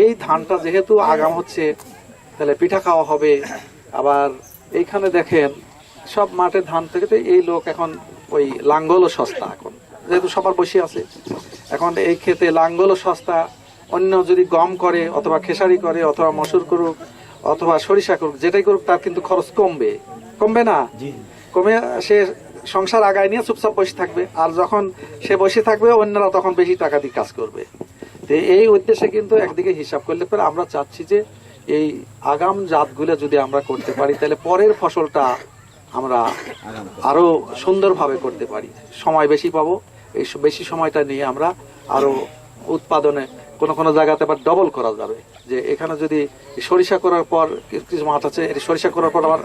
এই ধানটা যেহেতু আগাম হচ্ছে তাহলে পিঠা খাওয়া হবে। আবার এইখানে দেখেন সব মাঠের ধান থেকে তো এই লোক এখন ওই লাঙ্গলও সস্তা এখন। যেহেতু সবার বসে আছে। এখন এই ক্ষেতে লাঙ্গলও সস্তা অন্য যদি গম করে অথবা খেসারি করে অথবা মসুর করুক অথবা সরিষা করুক যেটাই করুক তার কিন্তু খরচ কমবে। কমবে না? কমে সে সংসার আগায় নিয়ে চুপচাপ বসে থাকবে। আর যখন সে বসে থাকবে, অন্যরা তখন বেশি টাকা দিয়ে কাজ করবে। তো এই উদ্দেশ্যে কিন্তু একদিকে হিসাব করলে পরে আমরা চাচ্ছি যে এই আগাম জাতগুলো যদি আমরা করতে পারি, তাহলে পরের ফসলটা আমরা আরও সুন্দরভাবে করতে পারি। সময় বেশি পাবো। এই বেশি সময়টা নিয়ে আমরা আরও উৎপাদনে কোনো কোনো জায়গাতে আবার ডবল করা যাবে। যে এখানে যদি সরিষা করার পর কিছু মাঠ আছে সরিষা করার পর আবার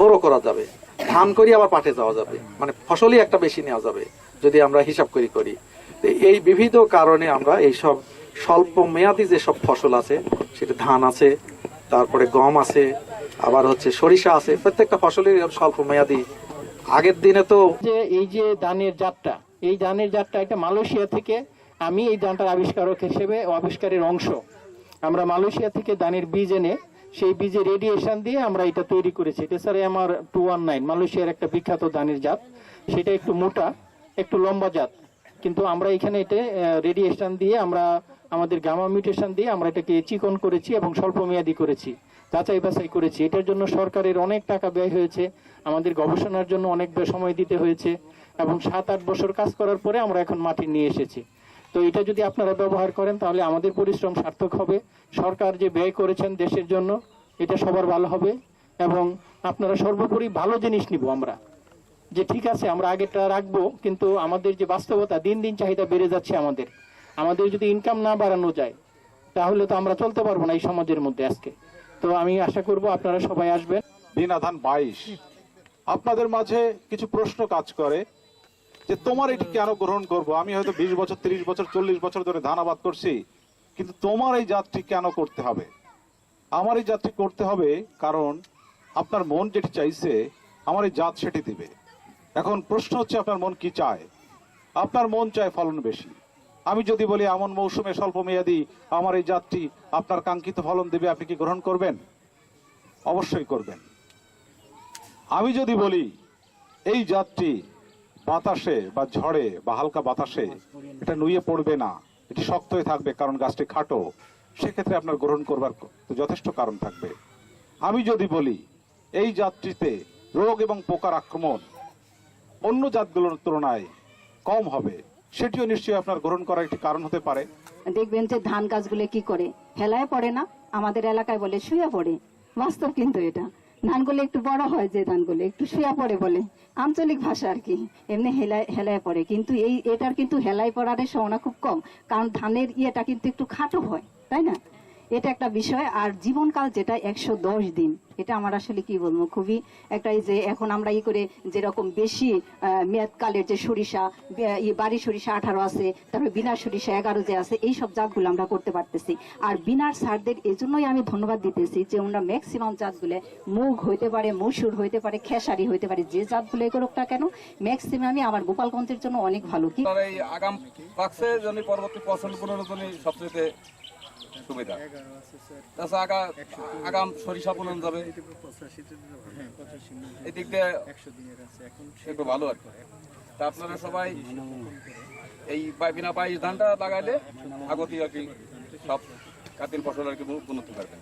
বড় করা যাবে। ধান করি আবার পাটে যাওয়া যাবে। মানে ফসলই একটা বেশি নেওয়া যাবে, যদি আমরা হিসাব করি করি। এই বিবিধ কারণে আমরা এইসব স্বল্প মেয়াদি যেসব ফসল আছে, সেটা ধান আছে, তারপরে গম আছে, আবার হচ্ছে সরিষা আছে, প্রত্যেকটা ফসলের স্বল্প মেয়াদি। আগের দিনে তো যে এই যে ধানের জাতটা, এই ধানের জাতটা এটা মালয়েশিয়া থেকে আমি এই ধানটার আবিষ্কারক হিসেবে আবিষ্কারের অংশ। আমরা মালয়েশিয়া থেকে ধানের বীজ এনে সেই বীজে রেডিয়েশন দিয়ে আমরা এটা তৈরি করেছি। এটা স্যার আমার টু ওয়ান নাইন মালয়েশিয়ার একটা বিখ্যাত ধানের জাত। সেটা একটু মোটা, একটু লম্বা জাত। কিন্তু আমরা এখানে এটা রেডিয়েশন দিয়ে আমরা, আমাদের গামা মিউটেশন দিয়ে আমরা এটাকে চিকন করেছি এবং স্বল্প মেয়াদি করেছি, যাচাই বাছাই করেছি। এটার জন্য সরকারের অনেক টাকা ব্যয় হয়েছে, আমাদের গবেষণার জন্য অনেক সময় দিতে হয়েছে এবং সাত আট বছর কাজ করার পরে আমরা এখন মাটি নিয়ে এসেছি। তো এটা যদি আপনারা ব্যবহার করেন, তাহলে আমাদের পরিশ্রম সার্থক হবে। সরকার যে ব্যয় করেছেন দেশের জন্য, এটা সবার ভালো হবে এবং আপনারা সর্বোপরি ভালো জিনিস নিব আমরা। যে ঠিক আছে, আমরা আগেরটা রাখব, কিন্তু আমাদের যে বাস্তবতা, দিন দিন চাহিদা বেড়ে যাচ্ছে আমাদের। আমাদের যদি ইনকাম না বাড়ানো যায়, তাহলে তো আমরা চলতে পারব না এই সমাজের মধ্যে আজকে। তো আমি আশা করব আপনারা সবাই আসবেন। বিনাধান বাইশ। আপনাদের মাঝে কিছু প্রশ্ন কাজ করে। যে তোমার এটি কেন গ্রহণ করব? আমি হয়তো বিশ বছর, তিরিশ বছর, চল্লিশ বছর ধরে ধান আবাদ করছি, কিন্তু তোমার এই জাতটি কেন করতে হবে? আমার এই জাতটি করতে হবে কারণ আপনার মন যেটি চাইছে, আমার এই জাত সেটি দিবে। এখন প্রশ্ন হচ্ছে আপনার মন কি চায়? আপনার মন চায় ফলন বেশি। আমি যদি বলি এমন মৌসুমে স্বল্প মেয়াদি আমার এই জাতটি আপনার কাঙ্ক্ষিত ফলন দেবে, আপনি কি গ্রহণ করবেন? অবশ্যই করবেন। আমি যদি বলি এই জাতটি বাতাসে বা ঝড়ে বা হালকা বাতাসে এটা নুয়ে পড়বে না। এটি শক্ত হয়ে থাকবে, কারণ গাছটি খাটো। সেক্ষেত্রে আপনার গ্রহণ করবার যথেষ্ট কারণ থাকবে। আমি যদি বলি, এই জাতটিতে রোগ এবং পোকার আক্রমণ অন্য জাতগুলোর তুলনায় কম হবে, সেটিও নিশ্চয়ই আপনার গ্রহণ করার একটি কারণ হতে পারে। দেখবেন যে ধান গাছগুলো কি করে? হেলায় পড়ে না? আমাদের এলাকায় বলে শুয়ে পড়ে। বাস্তব কিন্তু এটা। ধানগুলো একটু বড় হয় যে ধানগুলো, একটু শুয়া পড়ে বলে। আঞ্চলিক ভাষা আর কি, এমনি হেলায় হেলায় পড়ে। কিন্তু এই, এটার কিন্তু হেলায় পড়ার সম্ভাবনা খুব কম। কারণ ধানের ইয়েটা কিন্তু একটু খাটো হয়, তাই না? এটা একটা বিষয়, আর জীবনকাল যেটা একশো দশ দিন, এটা আমার আসলে কি বলব, খুবই একটা যে এখন আমরা ই করে যেরকম বেশি মেয়াদকালের যে সরিষা বাড়ি সরিষা আঠারো আছে, তারপরে বিনার সরিষা এগারো যে আছে, এই সব জাতগুলো আমরা করতে পারতেছি। আর বিনার স্যারদের এজন্যই আমি ধন্যবাদ দিতেছি যে ওনারা ম্যাক্সিমাম জাতগুলো মুগ হইতে পারে, মসুর হইতে পারে, খেসারি হইতে পারে, যে জাতগুলো এ করুক না কেন ম্যাক্সিমামই আমার গোপালগঞ্জের জন্য অনেক ভালো। কি আগাম পরবর্তী ফসল সবচেয়ে সুবিধা। তাছাড়া আগা আগাম সরিষা বুনন যাবে। এদিক দিয়ে একটু ভালো আর তা আপনারা সবাই এই বিনা বাইশ ধানটা লাগাইলে আগতি আর কি সব কাতিল ফসল আর কি বুনতে পারবেন।